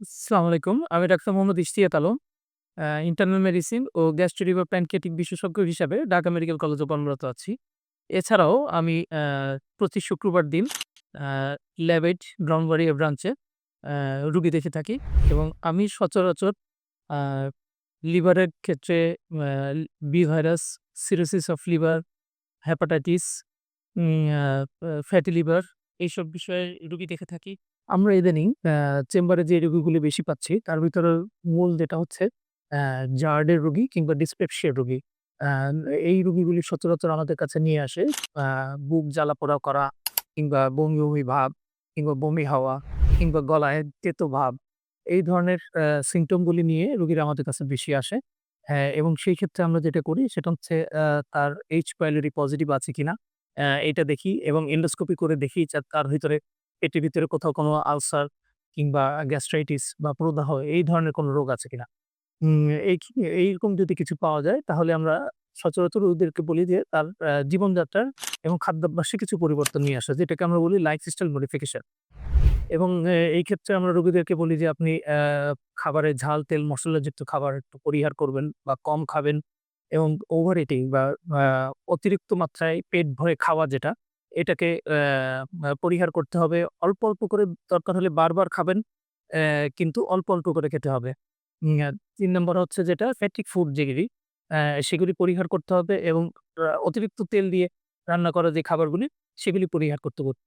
আসসালামু আলাইকুম। আমি doctor Mohammad Ishtiaq Alam. Internal medicine ও গ্যাস্ট্রো বা প্যানক্রিয়াটিক বিশেষজ্ঞ হিসাবে ঢাকা মেডিকেল কলেজে কর্মরত আছি। এছাড়াও আমি প্রতি শুক্রবার দিন ল্যাবেট ব্রাহ্মণবাড়িয়া ব্রাঞ্চে রুগী দেখে থাকি এবং আমি সচরাচর লিভারের ক্ষেত্রে B virus, cirrhosis of liver, hepatitis fatty liver এইসব বিষয়ে রুগী দেখে থাকি। আমরা ইদানিং আ চেম্বারে যে রোগীগুলি বেশি পাচ্ছি তার ভিতরে মূল যেটা হচ্ছে আ জার্ডের রোগী কিংবা ডিসপেপসিয়া রোগী। আ এই রোগীগুলি সচরাচর আমাদের কাছে নিয়ে আসে। আ বুক জ্বালা-পোড়া করা কিংবা বমি, বমি ভাব কিংবা বমি হওয়া কিংবা গলায় তেতো ভাব। এই ধরনের আ সিম্পটম গুলি নিয়ে রোগীরা আমাদের কাছে বেশি আসে। হ্যাঁ, এবং সেই ক্ষেত্রে আমরা যেটা করি সেটা হচ্ছে আ তার এইচ pylori পজিটিভ আছে কিনা এটা দেখি এবং এন্ডোস্কোপি করে দেখি তার ভিতরে পেটের ভিতরে কোথাও কোনো আলসার কিংবা গ্যাস্ট্রাইটিস বা প্রদাহ এই ধরনের কোনো রোগ আছে কিনা। এই এইরকম যদি কিছু পাওয়া যায় তাহলে আমরা সচরাচর রোগীদেরকে বলি যে তার জীবনযাত্রার এবং খাদ্যাভ্যাসে কিছু পরিবর্তন নিয়ে আসা। যেটাকে আমরা বলি লাইফস্টাইল মডিফিকেশন। এবং এই ক্ষেত্রে আমরা রোগীদেরকে বলি যে আপনি খাবারে ঝাল, তেল, মশলাযুক্ত খাবার একটু পরিহার করবেন বা কম খাবেন এবং ওভার ইটিং বা অতিরিক্ত মাত্রায় পেট ভরে খাওয়া যেটা এটাকে পরিহার করতে হবে। অল্প, অল্প করে দরকার হলে বারবার খাবেন। কিন্তু অল্প, অল্প করে খেতে হবে। তিন নম্বর হচ্ছে যেটা ফ্যাটি ফুড যেগুলি সেগুলি পরিহার করতে হবে এবং অতিরিক্ত তেল দিয়ে রান্না করা যে খাবারগুলি সেগুলি পরিহার করতে হবে।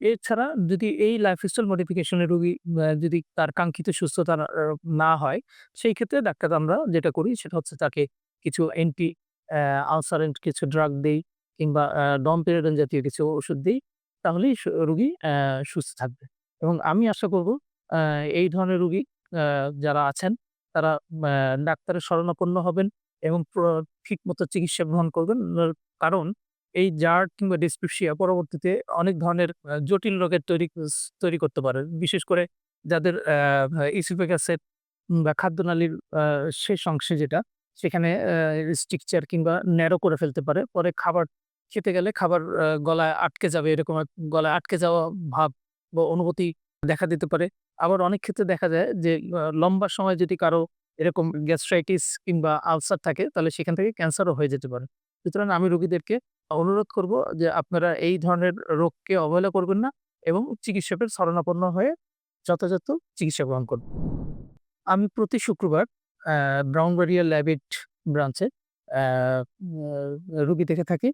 এছাড়া যদি এই লাইফস্টাইল মডিফিকেশন এর রোগী যদি তার কাঙ্ক্ষিত সুস্থতা না হয়, সেই ক্ষেত্রে ডাক্তার আমরা যেটা করি সেটা হচ্ছে তাকে কিছু অ্যান্টি আলসারেন্ট কিছু ড্রাগ দিই কিংবা ডমপেরাডন জাতীয় কিছু ওষুধ দিই, তাহলেই রুগী সুস্থ থাকবে। এবং আমি আশা করব এই ধরনের রুগী যারা আছেন, তারা ডাক্তারের শরণাপন্ন হবেন এবং প্র, ঠিকমতো চিকিৎসা গ্রহণ করবেন। কারণ এই জার্ড কিংবা ডিসপেপসিয়া পরবর্তীতে অনেক ধরনের জটিল রোগের তৈরি তৈরি করতে পারে। বিশেষ করে যাদের, আ, ইসোফেগাসের বা খাদ্যনালীর শেষ অংশে যেটা সেখানে স্ট্রিকচার কিংবা ন্যারো করে ফেলতে পারে। পরে খাবার খেতে গেলে খাবার গলায় আটকে যাবে, এরকম গলায় আটকে যাওয়া ভাব বা অনুভূতি দেখা দিতে পারে। আবার অনেক ক্ষেত্রে দেখা যায় যে লম্বা সময় যদি কারও এরকম গ্যাস্ট্রাইটিস কিংবা আলসার থাকে, তাহলে সেখান থেকে ক্যান্সারও হয়ে যেতে পারে। সুতরাং আমি রোগীদেরকে অনুরোধ করব যে, আপনারা এই ধরনের রোগকে অবহেলা করবেন না এবং চিকিৎসকের শরণাপন্ন হয়ে যথাযথ চিকিৎসা গ্রহণ করবেন। আমি প্রতি শুক্রবার আ ব্রাহ্মণবাড়িয়া ল্যাবিট ব্রাঞ্চে আ আ রুগী দেখে থাকি।